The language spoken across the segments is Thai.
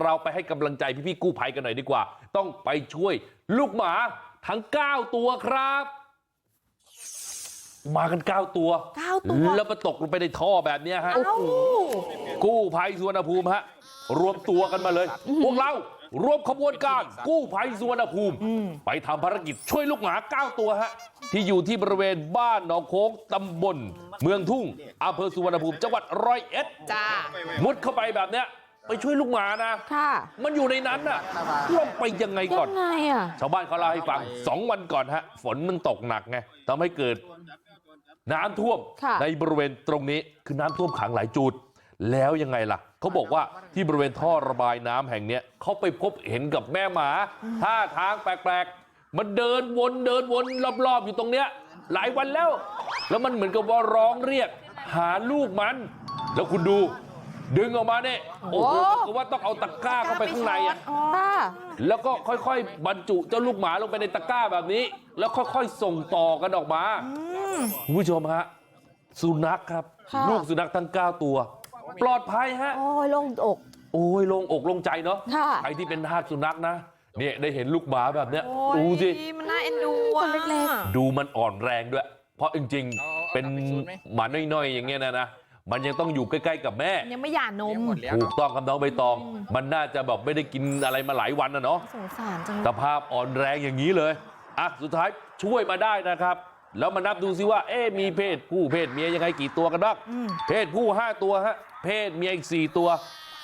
เราไปให้กำลังใจพี่ๆกู้ภัยกันหน่อยดีกว่าต้องไปช่วยลูกหมาทั้ง9ตัวครับมากัน9ตัวเก้าตัวแล้วมาตกลงไปในท่อแบบเนี้ยฮะเอ้ากู้ภัยสุวรรณภูมิฮะรวมตัวกันมาเลยพวกเรารวมขบวนการกู้ภัยสุวรรณภูมิไปทำภารกิจช่วยลูกหมา9ตัวฮะที่อยู่ที่บริเวณบ้านหนองโค้งตำบลเมืองทุ่งอำเภอสุวรรณภูมิจังหวัดร้อยเอ็ดจ้ามุดเข้าไปแบบเนี้ย ไปช่วยลูกหมานะค่ะมันอยู่ในนั้นน่ะลงไปยังไงก่อนยังไงอะชาวบ้านเขาเล่าให้ฟังสองวันก่อนฮะฝนมันตกหนักไงทำให้เกิดน้ำท่วมค่ะในบริเวณตรงนี้คือน้ำท่วมขังหลายจุดแล้วยังไงล่ะเขาบอกว่าที่บริเวณท่อระบายน้ำแห่งเนี้ยเขาไปพบเห็นกับแม่หมาท่าทางแปลกๆมันเดินวนเดินวนรอบๆอยู่ตรงเนี้ยหลายวันแล้วแล้วมันเหมือนกับว่าร้องเรียกหาลูกมันแล้วคุณดู ดึงออกมาเนี่ยโอ้โหโอ้ก็ว่าต้องเอาตะกร้าเข้าไปข้างในอะค่ะแล้วก็ค่อยๆบรรจุเจ้าลูกหมาลงไปในตะกร้าแบบนี้ แล้วค่อยๆส่งต่อกันออกมาคุณผู้ชมฮะสุนัขครับค่ะลูกสุนัขทั้ง 9 ตัว ปลอดภัยฮะโอ้ยโล่งอกโอ้ยโลงอกโลงใจเนาะค่ะใครที่เป็นทาสสุนัขนะเนี่ยได้เห็นลูกหมาแบบเนี้ยโอ้ยดูสิมันน่าเอ็นดูตัวอะเล็กดูมันอ่อนแรงด้วย เพราะจริงๆ เป็นหมาน้อยๆ อย่างเงี้ยนะนะ มันยังต้องอยู่ใกล้ๆกับแม่ยังไม่หย่านมถูกต้องคำน้องใบตองมันน่าจะแบบไม่ได้กินอะไรมาหลายวันนะเนาะสงสารจังเลยสภาพอ่อนแรงอย่างนี้เลยอะสุดท้ายช่วยมาได้นะครับ แล้วมานับดูซิว่าเอ๊ะมีเพศผู้เพศเมียยังไงกี่ตัวกันบ้างเพศผู้5ตัวฮะเพศเมียอีก4ตัว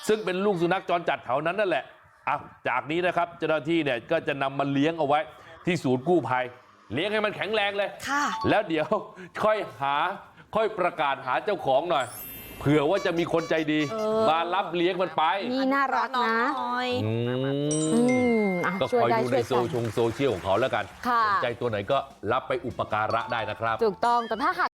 ซึ่งเป็นลูกสุนัขจรจัดแถวนั้นนั่นแหละอะจากนี้นะครับเจ้าหน้าที่เนี่ยก็จะนำมาเลี้ยงเอาไว้ที่ศูนย์กู้ภัยเลี้ยงให้มันแข็งแรงเลยค่ะแล้วเดี๋ยวค่อยหา ค่อยประกาศหาเจ้าของหน่อยเผื่อว่าจะมีคนใจดีเออมารับเลี้ยงมันไปนี่น่ารักนะอือืมมอะก็ช่ควยอยได้ดูช่ในวยโซกันชงโซเชียลของเขาแล้วกันค่ะสนใจตัวไหนก็รับไปอุปการะได้นะครับถูกต้องแต่ถ้าหาก